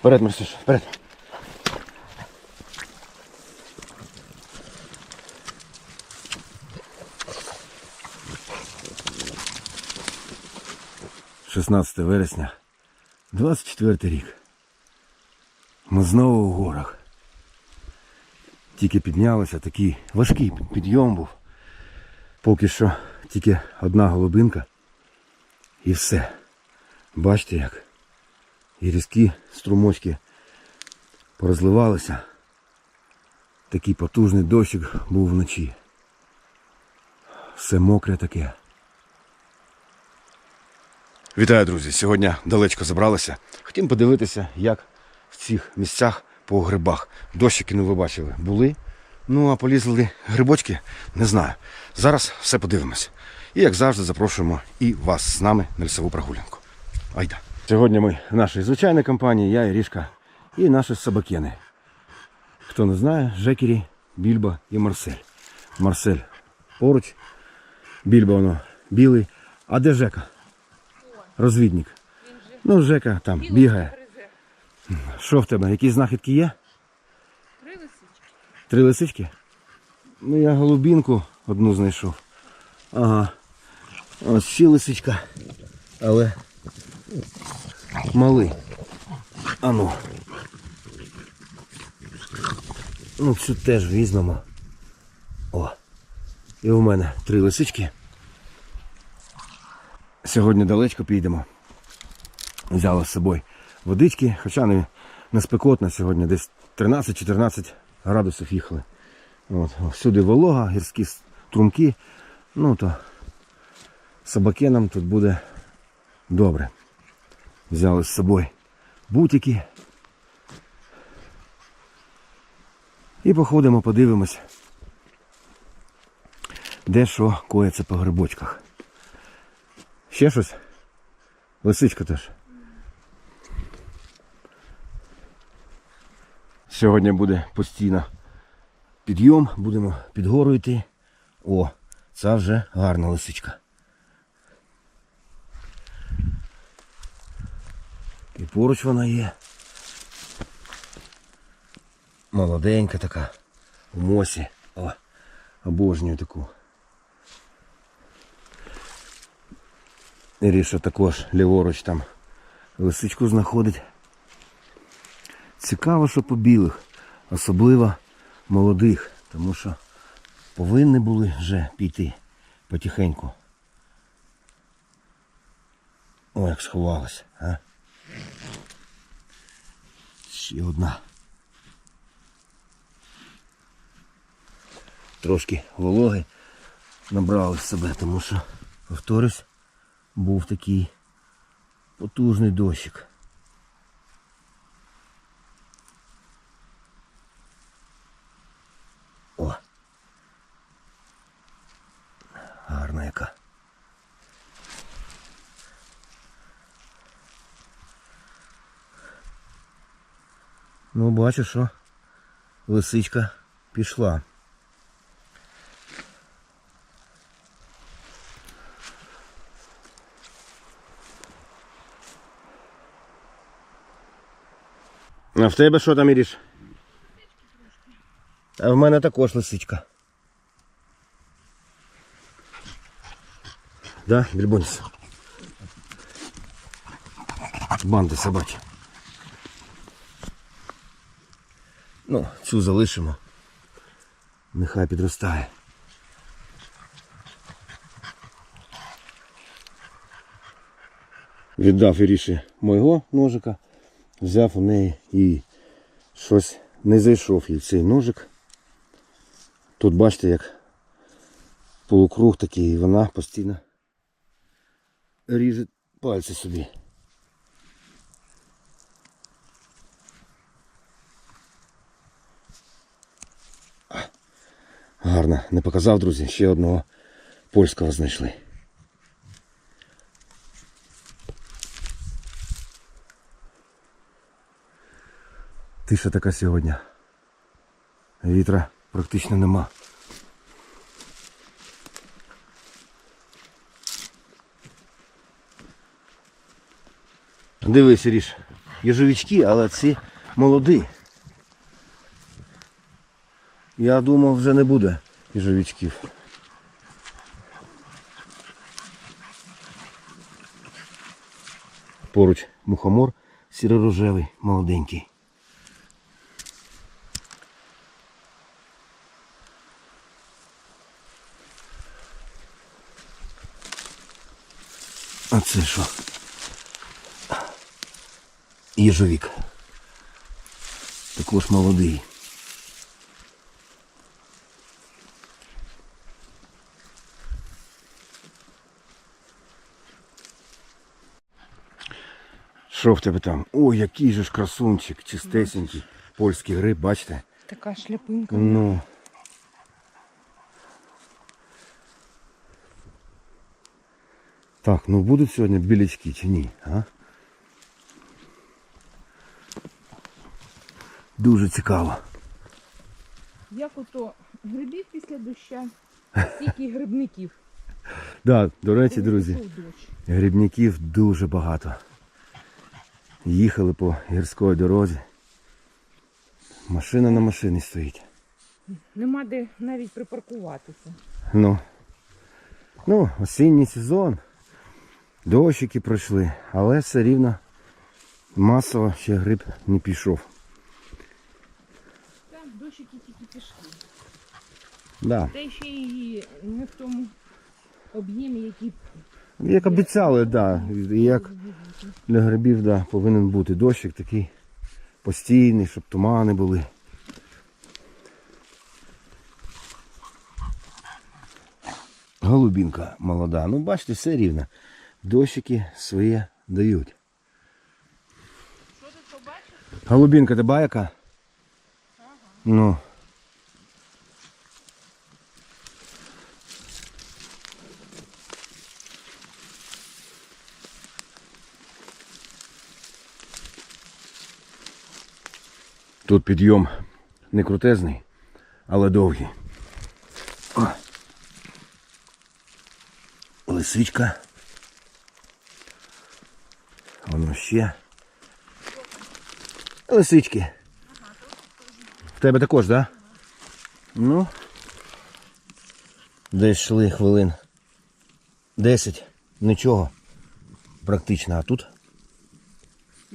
Вперед, Марсюш, вперед. Шістнадцяте вересня, 24 рік. Ми знову у горах. Тільки піднялися, такий важкий підйом був. Поки що тільки одна голубинка і все. Бачите як. І різкі струмочки порозливалися. Такий потужний дощик був вночі. Все мокре таке. Вітаю, друзі! Сьогодні далечко забралися. Хотім подивитися, як в цих місцях по грибах. Дощики, ну ви бачили, були. Ну а полізли грибочки, не знаю. Зараз все подивимось. І як завжди запрошуємо і вас з нами на лісову прогулянку. Айда. Сьогодні ми в нашій звичайній компанії, я і Рішка, і наші собакени. Хто не знає, Жекері, Більба і Марсель. Марсель поруч, Більба воно білий. А де Жека? Розвідник. Ну, Жека там бігає. Що в тебе? Якісь знахідки є? Три лисички. Три лисички? Ну я голубінку одну знайшов. Ага. Ось ще лисичка. Але малий. Ану. Ну, цю теж візьмемо. О. І у мене три лисички. Сьогодні далечко підемо. Взяли з собою водички, хоча не, не спекотно сьогодні, десь 13-14 градусів їхали. От, всюди волога, гірські струмки. Ну то собакенам тут буде добре. Взяли з собою бутики. І походимо, подивимось, де що коїться по грибочках. Ще щось? Лисичка теж. Сьогодні буде постійно підйом, будемо під гору йти. О, це вже гарна лисичка. І поруч вона є. Молоденька така. У мосі. О, обожнюю таку. Іріша також ліворуч там лисичку знаходить. Цікаво, що по білих, особливо молодих, тому що повинні були вже піти потихеньку. О, як сховалась, а? Ще одна. Трошки вологи набрали з себе, тому що, повторюсь, був такий потужний дощик. бачу, що лисичка пішла. А в тебе що там Іріш? А в мене також лисичка. Да, Більбоніс? Банди собаки. Ну, цю залишимо. Нехай підростає. Віддав Іріші мого ножика, взяв у неї і щось не зайшов їй цей ножик. Тут бачите, як полукруг такий, і вона постійно ріже пальці собі. Гарно, не показав, друзі, ще одного польського знайшли. Тиша така сьогодні. Вітра практично нема. Дивись, Ріш. їжовички, але ці молоді. Я думав, вже не буде їжовичків. Поруч мухомор сіро-рожевий, молоденький. А це що? Їжовік. Також молодий. Що в тебе там? Ой, який же ж красунчик, чистесенький. Польський гриб, бачите? Така шляпинка. Ну. Так, ну будуть сьогодні білячки чи ні, а? Дуже цікаво. Як ото грибів після доща, стільки грибників. Да, до речі, друзі, грибників дуже багато. Їхали по гірської дорозі. Машина на машині стоїть. Нема де навіть припаркуватися. Ну, ну, осінній сезон. Дощики пройшли, але все рівно масово ще гриб не пішов. Там дощики тільки пішли. Да. Та ще і не в тому об'ємі, який Як обіцяли, да. Як для грибів да, повинен бути дощик такий постійний, щоб тумани були. Голубінка молода. Ну, бачите, все рівно. Дощики своє дають. Голубінка, ти баяка? Ну. Тут підйом не крутезний, але довгий. О. Лисичка. Воно ще. Лисички. В тебе також, так? Да? Ну. Десь йшли хвилин. Десять. Нічого. Практично. А тут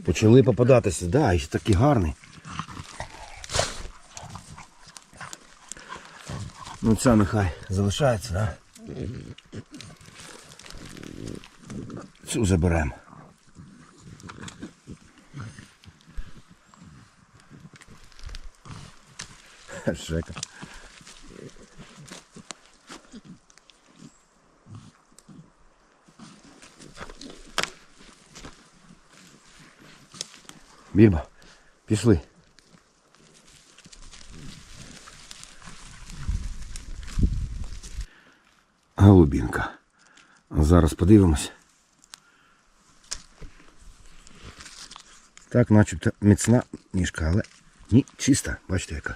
почали попадатися. Да, і такий гарний. Ну ця нехай залишається, да? Цю заберемо. Жека. Більба, пішли. Голубінка. Зараз подивимось. Так, начебто міцна ніжка, але ні, чиста, бачите яка.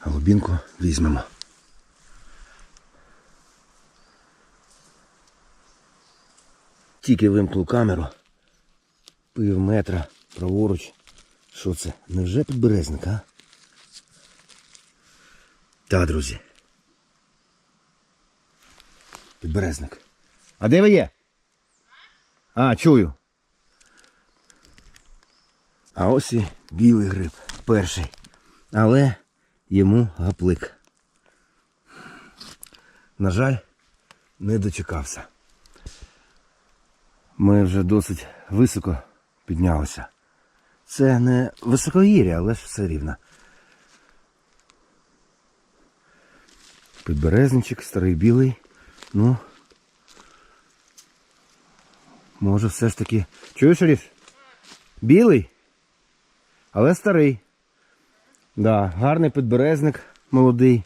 Голубінку візьмемо. Тільки вимкнув камеру. Пів метра праворуч. Що це? Невже підберезник, а? Так, друзі. Підберезник. А де ви є? А, чую. А ось і білий гриб. Перший. Але йому гаплик. На жаль, не дочекався. Ми вже досить високо піднялися. Це не високогір'я, але ж все рівно. Підберезничок, старий білий. Ну. Може все ж таки. Чуєш, Ріш? Білий? Але старий. Да, гарний підберезник молодий.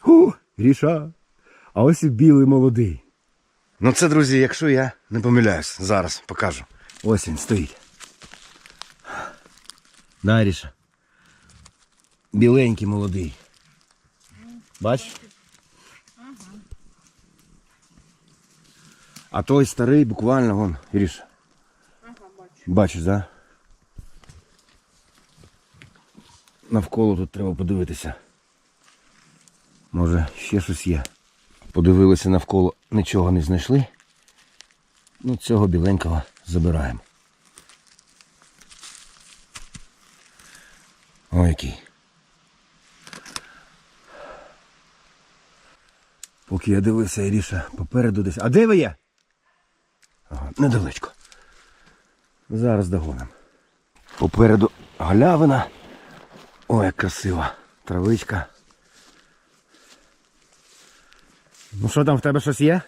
Ху, Ріша. А ось і білий молодий. Ну це, друзі, якщо я не помиляюсь, зараз покажу. Ось він стоїть. Да, Ріша. Біленький молодий. Бач? А той старий буквально вон, Іріш, бачиш, да? Навколо тут треба подивитися. Може, ще щось є. Подивилися навколо, нічого не знайшли. Ну, цього біленького забираємо. Ой, який. Поки я дивився, Іріша попереду десь. А де ви є? Ага, недалечко. Зараз догоним. Попереду галявина. Ой, як красива. Травичка. Ну що там в тебе щось є?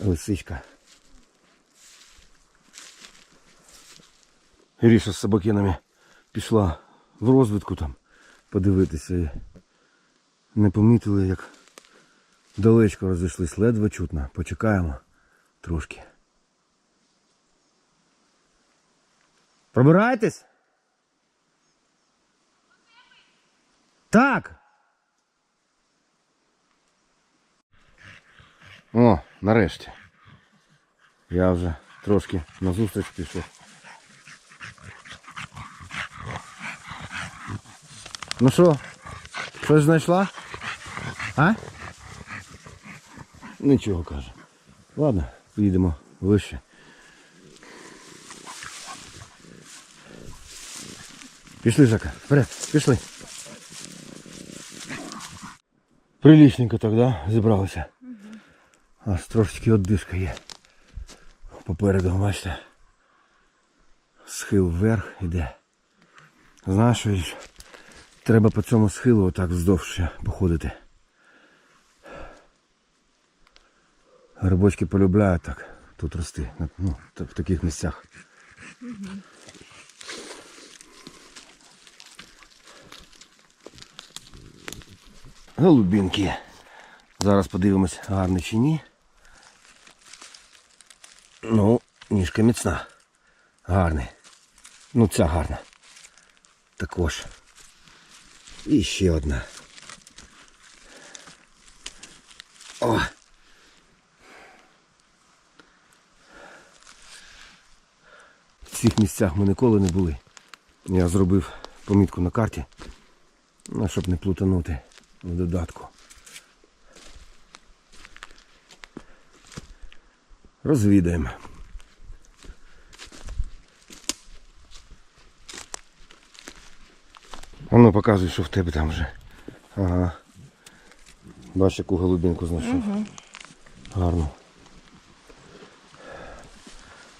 Лисичка. Іріша з собакинами пішла в розвідку там подивитися. Не помітили, як далечко розійшлись, ледве чутно. Почекаємо трошки. Пробирайтесь? Так. О, нарешті. Я вже трошки назустріч пішов. Ну що, щось знайшла? А? Нічого каже. Ладно, поїдемо вище. Пішли, Жака, вперед, пішли. Прилічненько так, да? Зібралися. Аж трошечки оддишка є. Попереду, бачите. Схил вверх іде. Знаєш, треба по цьому схилу отак вздовж походити. Грибочки полюбляють так тут рости, ну, в таких місцях. Голубінки. Зараз подивимось, гарний чи ні. Ну, ніжка міцна. Гарний. Ну, ця гарна. Також. І ще одна. О! Цих місцях ми ніколи не були. Я зробив помітку на карті, ну, щоб не плутанути в додатку. Розвідаємо. А ну показуй, що в тебе там вже. Ага. Бачиш, яку голубінку знайшов. Гарно.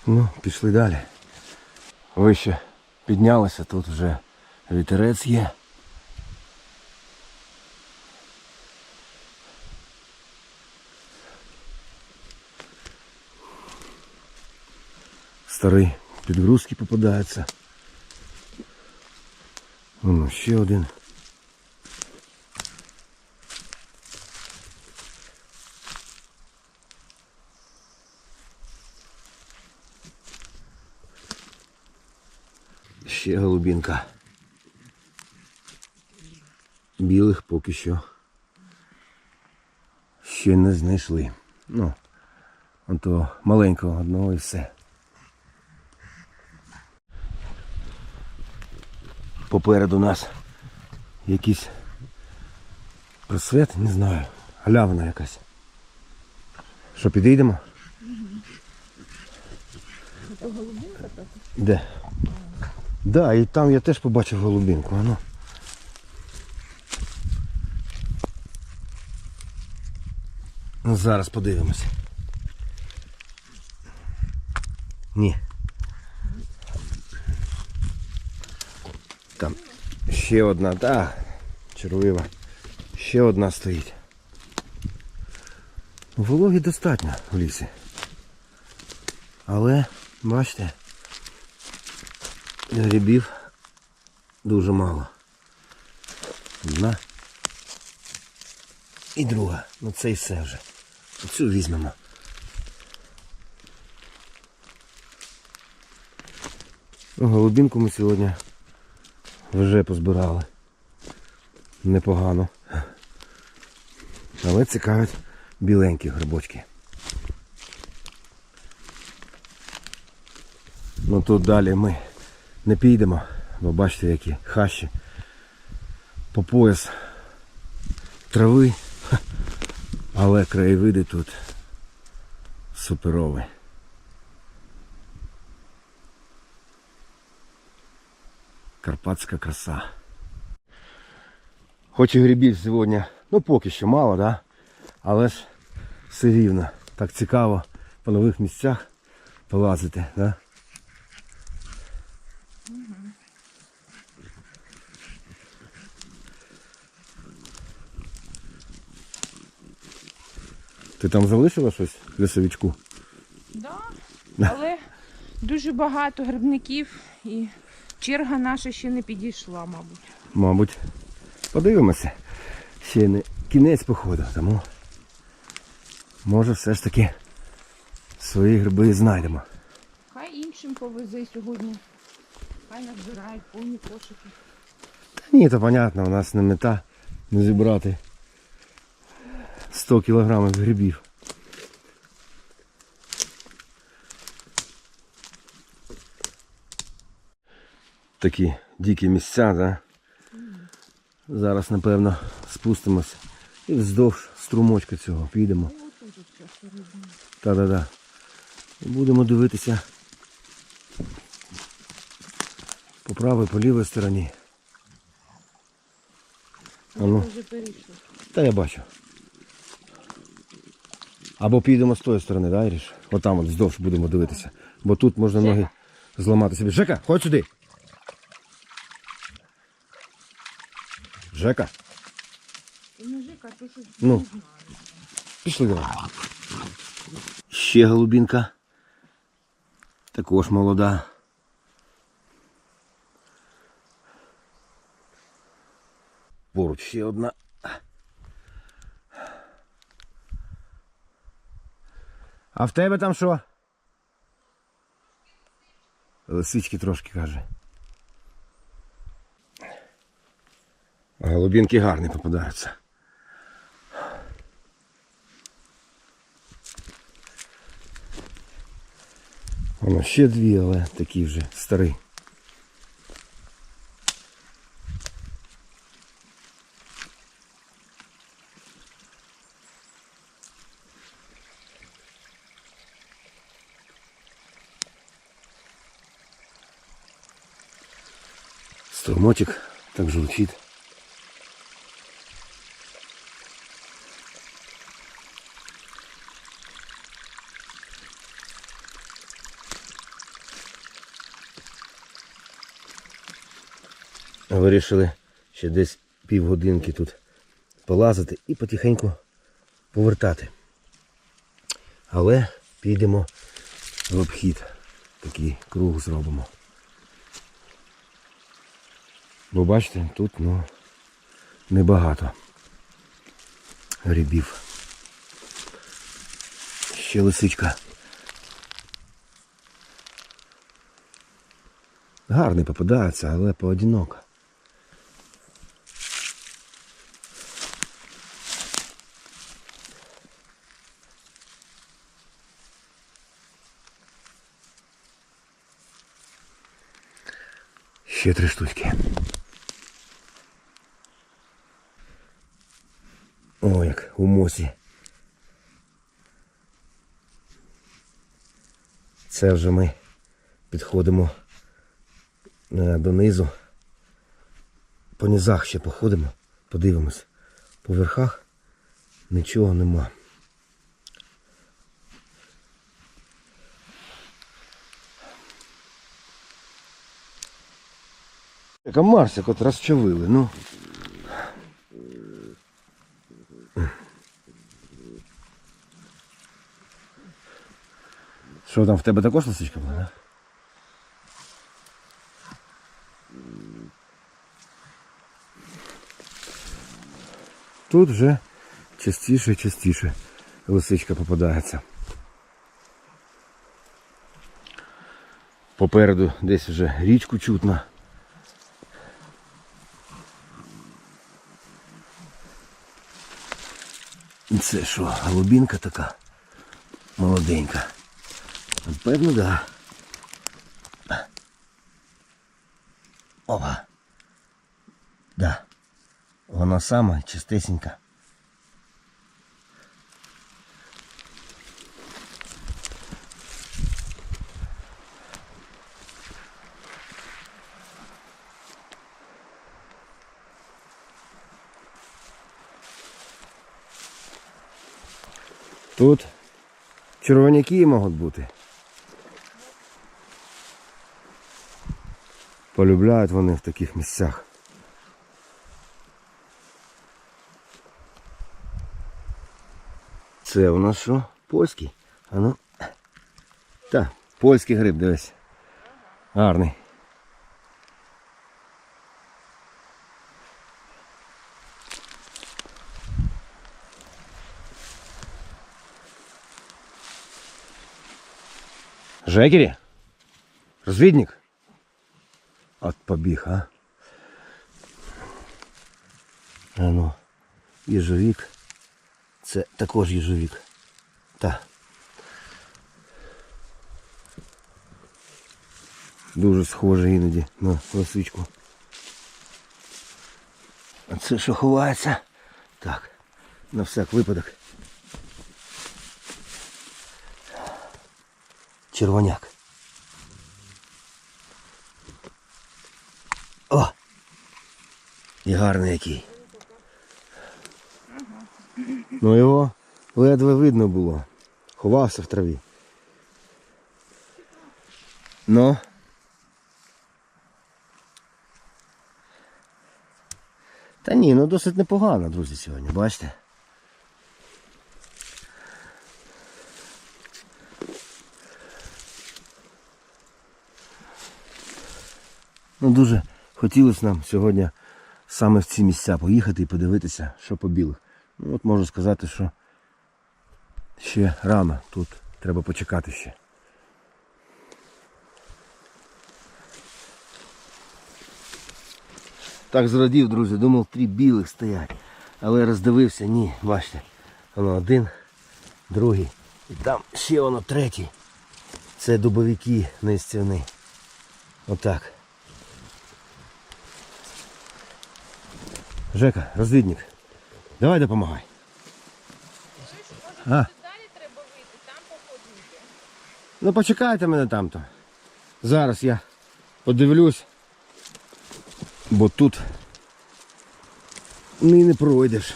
Ну, пішли далі. Вище піднялися, тут вже вітерець є. Старий підгрузки попадається. Ну, ще один. Ще голубінка. Білих поки що ще не знайшли. Ну, он того маленького одного і все. Попереду нас якийсь просвет, не знаю, галявина якась. Що, підійдемо? Де? Да, і там я теж побачив голубінку. Ану. Ну, зараз подивимося. Ні. Там ще одна, так, червива. Ще одна стоїть. Вологі достатньо в лісі. Але, бачите, грибів дуже мало. Одна. І друга. Ну це і все вже. Цю візьмемо. Ну, голубінку ми сьогодні вже позбирали. Непогано. Але цікавить біленькі грибочки. Ну тут далі ми не підемо, бо бачите, які хащі. По пояс трави, але краєвиди тут суперові. Карпатська краса. Хоч і грибів сьогодні, ну поки що мало, да? але ж все рівно. Так цікаво по нових місцях полазити, да? Ти там залишила щось в лісовичку? Да. Але дуже багато грибників і черга наша ще не підійшла, мабуть. Мабуть. Подивимося. Ще не кінець походу, тому може все ж таки свої гриби знайдемо. Хай іншим повезе сьогодні. Хай назбирають повні кошики. Та ні, то понятно, у нас не мета не зібрати 100 кілограмів грибів. Такі дикі місця, да? Зараз, напевно, спустимося і вздовж струмочка цього підемо. Та-да-да. Будемо дивитися по правій, по лівій стороні. А ну. Ми вже перейшли. Та я бачу. Або підемо з тої сторони, да, Іриш? Отам от вздовж будемо дивитися. Бо тут можна ноги зламати собі. Жека, ходь сюди. Жека, щось Ну. пішли давай. Ще голубінка. Також молода. Поруч ще одна. А в тебе там що? Лисички трошки каже. А голубінки гарні попадаються. Воно ще дві, але такі вже старі. Струмочек так журчит. Вирішили ще десь півгодинки тут полазити і потихеньку повертати. Але підемо в обхід. Такий круг зробимо. Бо бачите, тут ну, небагато грибів. Ще лисичка. Гарний попадається, але поодиноко. Ще три штучки. О, як у мосі. Це вже ми підходимо е, донизу. По низах ще походимо, подивимось. По верхах нічого нема. Яка Марсик от розчавили, ну. Що там в тебе також лисичка була, да? Тут вже частіше і частіше лисичка попадається. Попереду десь вже річку чутно. Це що, голубінка така? Молоденька. Певно, да. Опа. Да. Вона сама чистесенька. Тут червоняки можуть бути. Полюбляють вони в таких місцях. Це у нас що? Польський? А ну. Так, польський гриб, дивись. Гарний. Жекері? Розвідник? От побіг, а? А ну, їжовік. Це також їжовік. Так. Дуже схоже іноді на лисичку. А це що ховається? Так, на всяк випадок. Червоняк. І гарний який. Ну його ледве видно було. Ховався в траві. Ну. Та ні, ну досить непогано, друзі, сьогодні, бачите? Ну дуже хотілося нам сьогодні саме в ці місця поїхати і подивитися, що по білих. Ну от можу сказати, що ще рано тут треба почекати ще. Так зрадів, друзі, думав, три білих стоять. Але роздивився, ні, бачите, воно один, другий. І там ще воно третій. Це дубовики нестівні. Отак. Жека, розвідник. Давай допомагай. А, там ну почекайте мене там-то. Зараз я подивлюсь. Бо тут і не пройдеш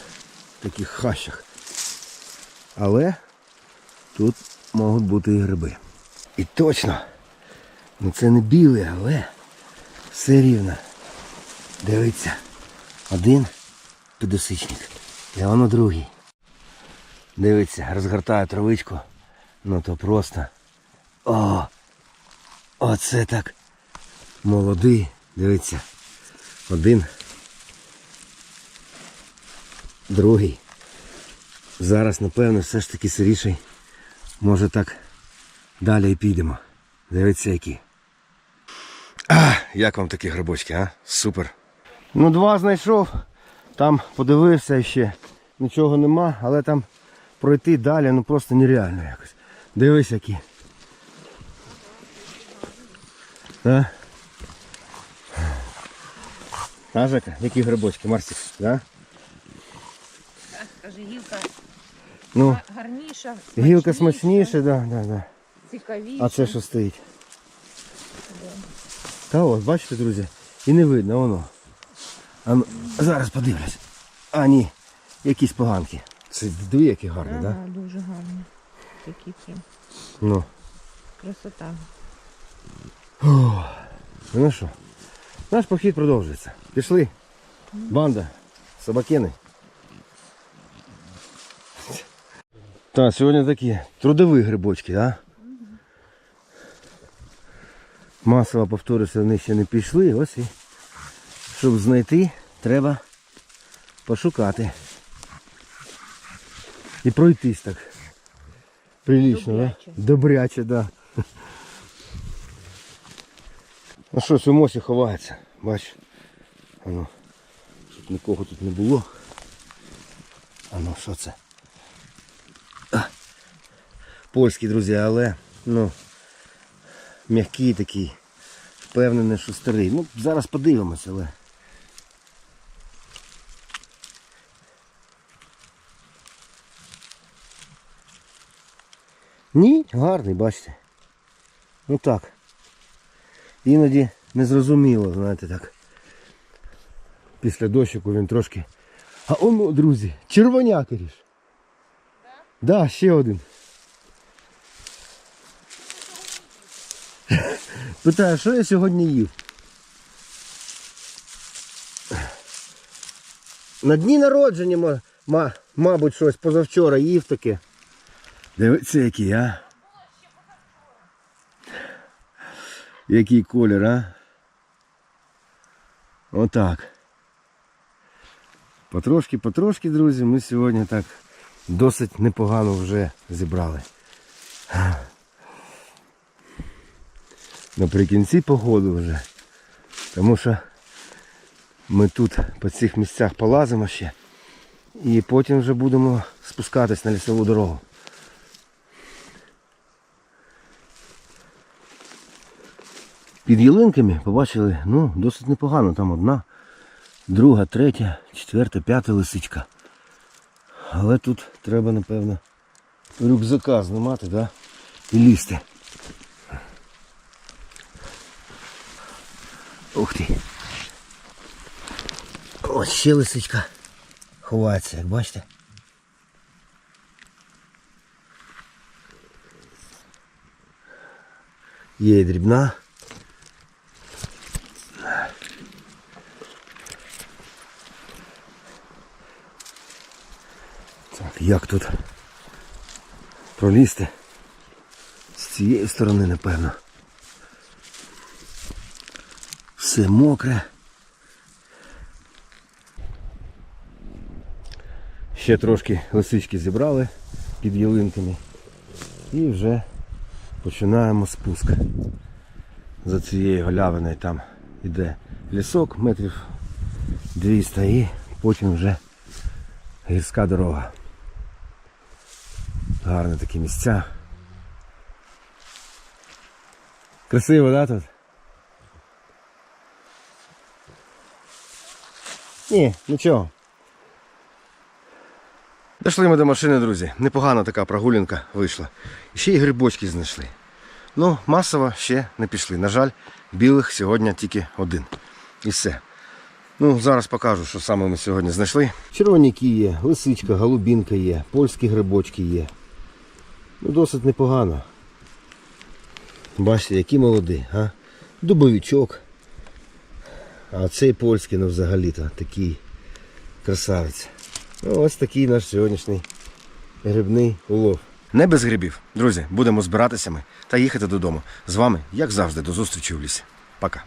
в таких хащах. Але тут можуть бути і гриби. І точно. Ну це не білий, але все рівно. Дивіться. Один підосичник. І воно другий. Дивіться, розгортаю травичку. Ну то просто. О! Оце так. Молодий. Дивіться. Один. Другий. Зараз, напевно, все ж таки сиріший. Може так далі і підемо. Дивіться які. А, як вам такі грибочки, а? Супер. Ну, два знайшов, там подивився ще. Нічого нема, але там пройти далі ну просто нереально якось. Дивись які. А? А, Жека, які грибочки, Марсик, да? Скажи, гілка Ну, га- гарніша, гілка смачніша, да, да, да. цікавіша. А це що стоїть? Та от, бачите, друзі, і не видно воно. А ну, зараз подивлюсь. А, ні, якісь поганки. Це дві які гарні, так? Ага, Да? дуже гарні. Такі прям Ну. красота. Ну що, наш похід продовжується. Пішли. Банда, собакени. Так, сьогодні такі трудові грибочки, а? Масово повторюся, вони ще не пішли, ось і щоб знайти, треба пошукати. І пройтись так. Прилично, Добряче. Да? Добряче, да. Ну щось у мосі ховається, бач. Ану, щоб нікого тут не було. Ану, що це? польський, друзі, але ну, м'який такий. Впевнений, що старий. Ну, зараз подивимося, але. Ні, гарний, бачите. Ну так. Іноді незрозуміло, знаєте так. Після дощику він трошки. А он, друзі, червоняк ріж. Да, ще один. Питаю, що я сьогодні їв? На дні народження, ма, ма- мабуть, щось позавчора їв таке. Дивіться, який, а? Який колір, а? Отак. Потрошки, потрошки, друзі, ми сьогодні так досить непогано вже зібрали. Наприкінці погоди вже. Тому що ми тут по цих місцях полазимо ще. І потім вже будемо спускатись на лісову дорогу. Під ялинками побачили, ну, досить непогано. Там одна, друга, третя, четверта, п'ята лисичка. Але тут треба, напевно, рюкзака знімати, да? І лізти. Ух ти. Ось ще лисичка ховається, як бачите. Є дрібна. Так, як тут пролізти? З цієї сторони, напевно. Все мокре. Ще трошки лисички зібрали під ялинками. І вже починаємо спуск. За цією галявиною там іде лісок метрів 200 і потім вже гірська дорога. Гарні такі місця. Красиво, да, тут? Ні, нічого. Дійшли ми до машини, друзі. Непогана така прогулянка вийшла. Ще й грибочки знайшли. Ну, масово ще не пішли. На жаль, білих сьогодні тільки один. І все. Ну, зараз покажу, що саме ми сьогодні знайшли. Червоняки є, лисичка, голубінка є, польські грибочки є. Ну, досить непогано. Бачите, які молоді, а? Дубовичок. А цей польський, ну взагалі-то такий красавець. Ну, ось такий наш сьогоднішній грибний улов. Не без грибів. Друзі, будемо збиратися ми та їхати додому. З вами, як завжди, до зустрічі в лісі. Пока.